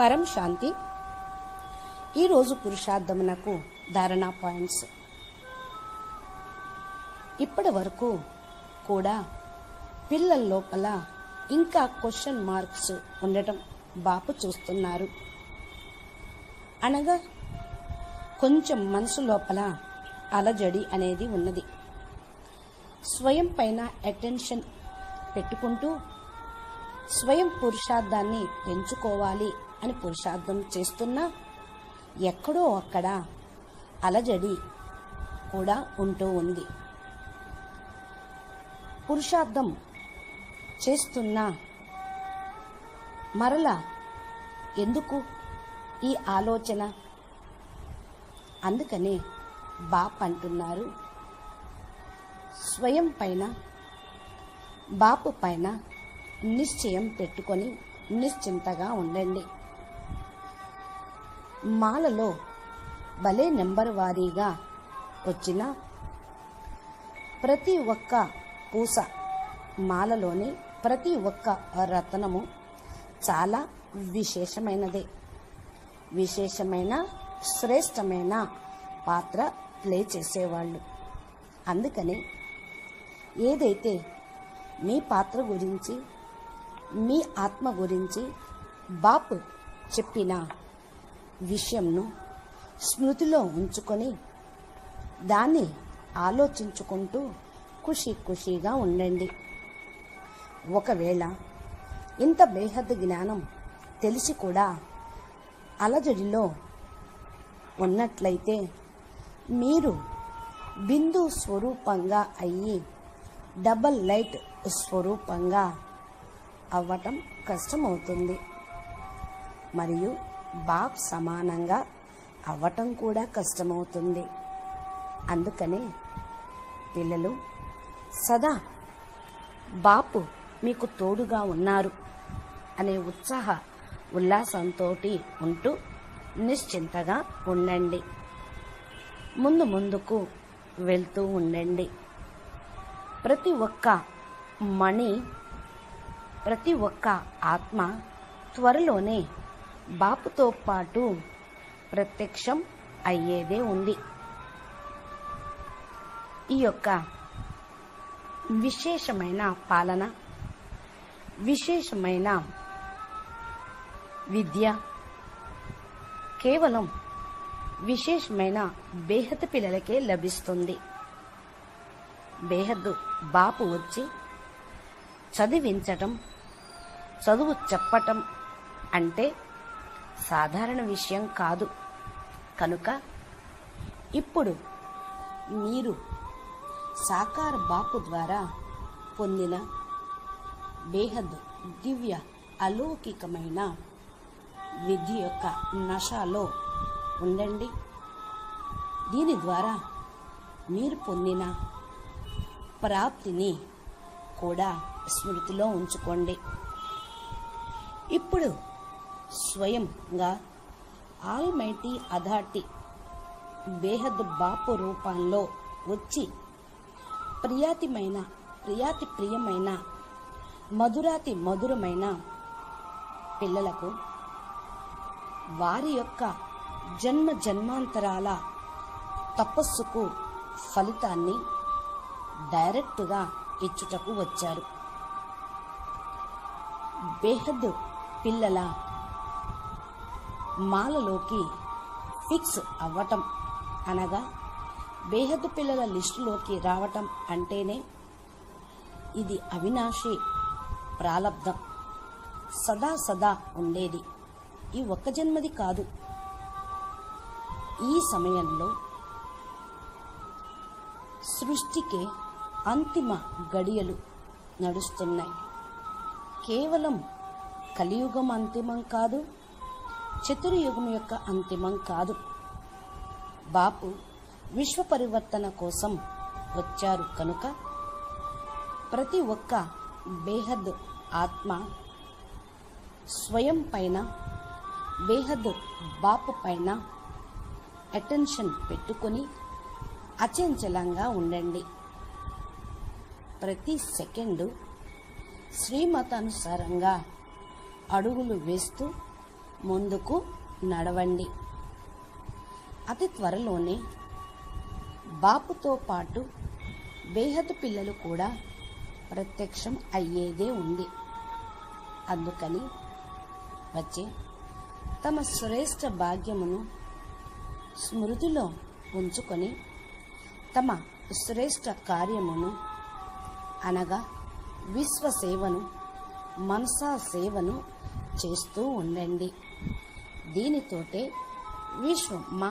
పరం శాంతి. ఈరోజు పురుషార్థమునకు ధారణా పాయింట్స్. ఇప్పటి వరకు కూడా పిల్లల లోపల ఇంకా క్వశ్చన్ మార్క్స్ ఉండటం బాపు చూస్తున్నారు. అనగా కొంచెం మనసు లోపల అలజడి అనేది ఉన్నది. స్వయం పైన అటెన్షన్ పెట్టుకుంటూ స్వయం పురుషార్థాన్ని పెంచుకోవాలి అని పురుషార్థం చేస్తున్నా ఎక్కడో అక్కడ అలజడి కూడా ఉంటూ ఉంది. పురుషార్థం చేస్తున్నా మరల ఎందుకు ఈ ఆలోచన? అందుకనే బాప్ అంటున్నారు. స్వయం పైన బాపు పైన నిశ్చయం పెట్టుకొని నిశ్చింతగా ఉండండి. మాలలో భలే నెంబర్ వారీగా వచ్చిన ప్రతి ఒక్క పూస మాలలోని ప్రతి ఒక్క రత్నము చాలా విశేషమైనదే. విశేషమైన శ్రేష్టమైన పాత్ర ప్లే చేసేవాళ్ళు. అందుకని ఏదైతే మీ పాత్ర గురించి మీ ఆత్మ గురించి బాపు చెప్పిన విషయంను స్మృతిలో ఉంచుకొని దాన్ని ఆలోచించుకుంటూ ఖుషి ఖుషీగా ఉండండి. ఒకవేళ ఇంత బేహద్ జ్ఞానం తెలిసి కూడా అలజడిలో ఉన్నట్లయితే మీరు బిందు స్వరూపంగా అయ్యి డబల్ లైట్ స్వరూపంగా అవ్వటం కష్టమవుతుంది. మరియు బాబ్ సమానంగా అవ్వటం కూడా కష్టమవుతుంది. అందుకనే పిల్లలు సదా బాపు మీకు తోడుగా ఉన్నారు అనే ఉత్సాహ ఉల్లాసంతో ఉంటూ నిశ్చింతగా ఉండండి. ముందు ముందుకు వెళ్తూ ఉండండి. ప్రతి ఒక్క మణి ప్రతి ఒక్క ఆత్మ త్వరలోనే బాపుతో పాటు ప్రత్యక్షం అయ్యేదే ఉంది. ఈ యొక్క విశేషమైన పాలన విశేషమైన విద్య కేవలం విశేషమైన బేహద్ పిల్లలకే లభిస్తుంది. బేహద్దు బాపు వచ్చి చదివించటం చదువు చెప్పటం అంటే సాధారణ విషయం కాదు. కనుక ఇప్పుడు మీరు సాకార బాపు ద్వారా పొందిన బేహద్ దివ్య అలౌకికమైన విద్య యొక్క నశాలో ఉండండి. దీని ద్వారా మీరు పొందిన ప్రాప్తిని కూడా స్మృతిలో ఉంచుకోండి. ఇప్పుడు స్వయంగా ఆల్మైటీ అథార్టీ బేహద్ బాపు రూపంలో వచ్చి ప్రియాతిమైన ప్రియాతి ప్రియమైన మధురాతి మధురమైన పిల్లలకు వారి యొక్క జన్మ జన్మాంతరాల తపస్సుకు ఫలితాన్ని డైరెక్ట్గా ఇచ్చుటకు వచ్చారు. బేహద్ పిల్లల మాలలోకి ఫిక్స్ అవ్వటం అనగా బేహద్ పిల్లల లిస్టులోకి రావటం అంటేనే ఇది అవినాశి ప్రాలబ్ధం. సదా సదా ఉండేది. ఈ ఒక్క జన్మది కాదు. ఈ సమయంలో సృష్టికే అంతిమ గడియలు నడుస్తున్నాయి. కేవలం కలియుగం అంతిమం కాదు చతుర్యుగం యొక్క అంతిమం కాదు. బాపు విశ్వ పరివర్తన కోసం వచ్చారు కనుక ప్రతి ఒక్క బేహద్ ఆత్మ స్వయం పైన బేహద్ బాపు పైన అటెన్షన్ పెట్టుకొని అచంచలంగా ఉండండి. ప్రతి సెకండు శ్రీమతానుసారంగా అడుగులు వేస్తూ ముందుకు నడవండి. అతి త్వరలోనే బాపుతో పాటు బేహదు పిల్లలు కూడా ప్రత్యక్షం అయ్యేదే ఉంది. అందుకని వచ్చే తమ శ్రేష్ఠ భాగ్యమును స్మృతిలో ఉంచుకొని తమ శ్రేష్ఠ కార్యమును అనగా విశ్వ సేవను మనసా సేవను చేస్తూ ఉండండి. దీనితోటే విశ్వం మా